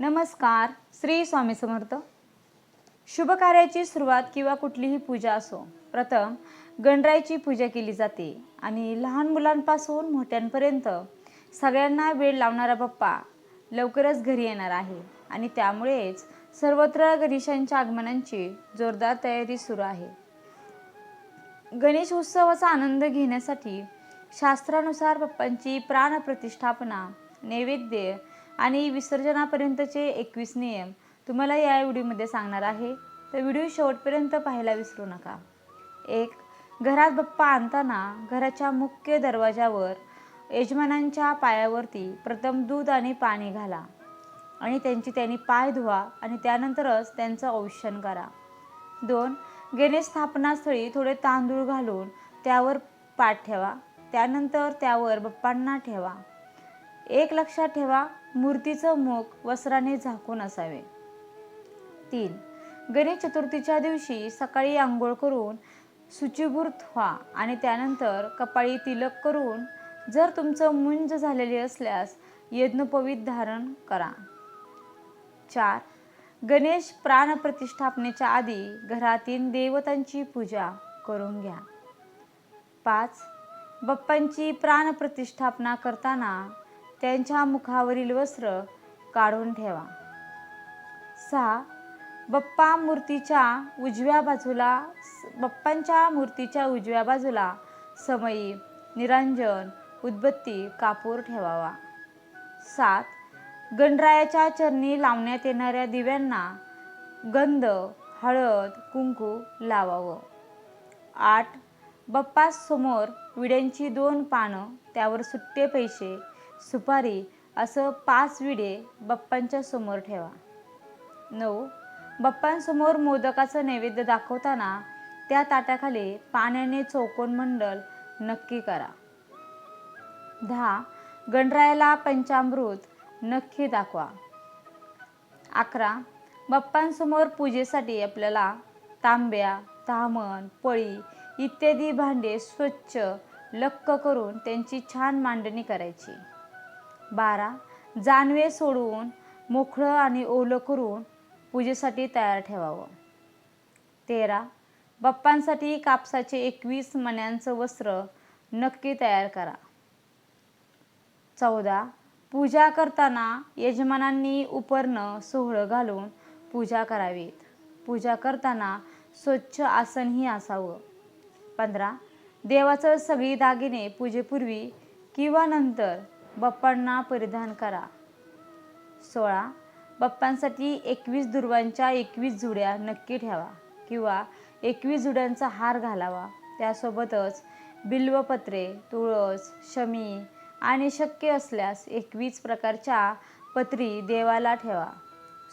नमस्कार श्री स्वामी समर्थ. शुभ कार्याची सुरुवात किंवा कुठलीही पूजा असो प्रथम गणरायाची पूजा केली जाते आणि लहान मुलांपासून मोठ्यांपर्यंत सगळ्यांना वेळ लावणारा बाप्पा लवकरच घरी येणार आहे आणि त्यामुळेच सर्वत्र गणेशांच्या आगमनांची जोरदार तयारी सुरू आहे. गणेश उत्सवाचा आनंद घेण्यासाठी शास्त्रानुसार बाप्पांची प्राणप्रतिष्ठापना नैवेद्य आणि विसर्जनापर्यंतचे एकवीस नियम तुम्हाला या व्हिडिओमध्ये सांगणार आहे. तर व्हिडिओ शेवटपर्यंत पाहायला विसरू नका. एक घरात बाप्पा आणताना घराच्या मुख्य दरवाजावर यजमानांच्या पायावरती प्रथम दूध आणि पाणी घाला आणि त्यांची त्यांनी पाय धुवा आणि त्यानंतरच त्यांचं औषण करा. दोन गणेश स्थापनास्थळी थोडे तांदूळ घालून त्यावर पाठ ठेवा. त्यानंतर त्यावर बाप्पांना ठेवा. एक लक्षात ठेवा मूर्तीचं मुख वस्त्राने झाकून असावे. तीन गणेश चतुर्थीच्या दिवशी सकाळी आंघोळ करून शुचिभूत व्हा आणि त्यानंतर कपाळी तिलक करून जर तुमचं मुंज झालेले असल्यास यज्ञोपवीत धारण करा. चार गणेश प्राणप्रतिष्ठापनेच्या आधी घरातील देवतांची पूजा करून घ्या. पाच बाप्पांची प्राणप्रतिष्ठापना करताना त्यांच्या मुखावरील वस्त्र काढून ठेवा. सहा. बप्पा मूर्तीच्या उजव्या बाजूला बप्पांच्या मूर्तीच्या उजव्या बाजूला समई निरांजन उदबत्ती कापूर ठेवावा. सात. गणरायाच्या चरणी लावण्यात येणाऱ्या दिव्यांना गंध हळद कुंकू लावावं. आठ. बप्पासमोर विड्यांची दोन पानं त्यावर सुट्टे पैसे सुपारी असं पाच विडे बाप्पांच्या समोर ठेवा. नऊ. बाप्पांसमोर मोदकाचं नैवेद्य दाखवताना त्या ताटाखाली पाण्याने चौकोन मंडल नक्की करा. दहा. गणरायाला पंचामृत नक्की दाखवा. अकरा. बाप्पांसमोर पूजेसाठी आपल्याला तांब्या तामण पळी इत्यादी भांडे स्वच्छ लक्क करून त्यांची छान मांडणी करायची. बारा जानवे सोडवून मोकळं आणि ओलं करून पूजेसाठी तयार ठेवावं. तेरा बाप्पांसाठी कापसाचे एकवीस मण्यांचं वस्त्र नक्की तयार करा. चौदा पूजा करताना यजमानांनी उपरणं सोहळं घालून पूजा करावीत. पूजा करताना स्वच्छ आसनही असावं. पंधरा देवाचं सगळी दागिने पूजेपूर्वी किंवा नंतर बाप्पांना परिधान करा. सोळा बाप्पांसाठी एकवीस दुर्वांच्या एकवीस जुड्या नक्की ठेवा किंवा एकवीस जुड्यांचा हार घालावा. त्यासोबतच बिल्वपत्रे तुळस शमी आणि शक्य असल्यास एकवीस प्रकारच्या पत्री देवाला ठेवा.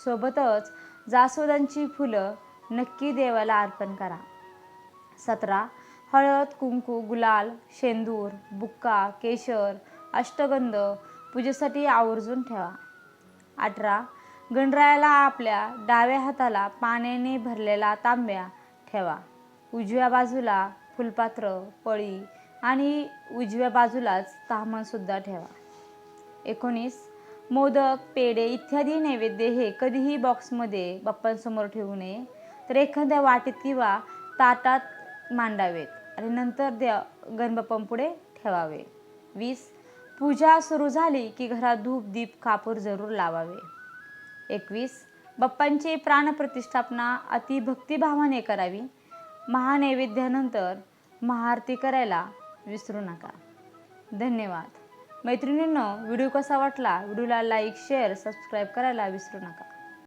सोबतच जास्वदांची फुलं नक्की देवाला अर्पण करा. सतरा हळद कुंकू गुलाल शेंदूर बुक्का केशर अष्टगंध पूजेसाठी आवर्जून ठेवा. अठरा गणरायाला आपल्या डाव्या हाताला पाण्याने भरलेला तांब्या ठेवा. उजव्या बाजूला फुलपात्र पळी आणि उजव्या बाजूलाच तामणसुद्धा ठेवा. एकोणीस मोदक पेढे इत्यादी नैवेद्य हे कधीही बॉक्समध्ये बाप्पांसमोर ठेवू नये तर एखाद्या वाटीत किंवा ताटात मांडावेत आणि नंतर द्या गणबाप्पांपुढे ठेवावे. वीस पूजा सुरू झाली की घरात धूप दीप कापूर जरूर लावावे. एकवीस बाप्पांची प्राणप्रतिष्ठापना अतिभक्तिभावाने करावी. महानैवेद्यानंतर महाआरती करायला विसरू नका. धन्यवाद. मैत्रिणींनो व्हिडिओ कसा वाटला? व्हिडिओला लाईक शेअर सबस्क्राईब करायला विसरू नका.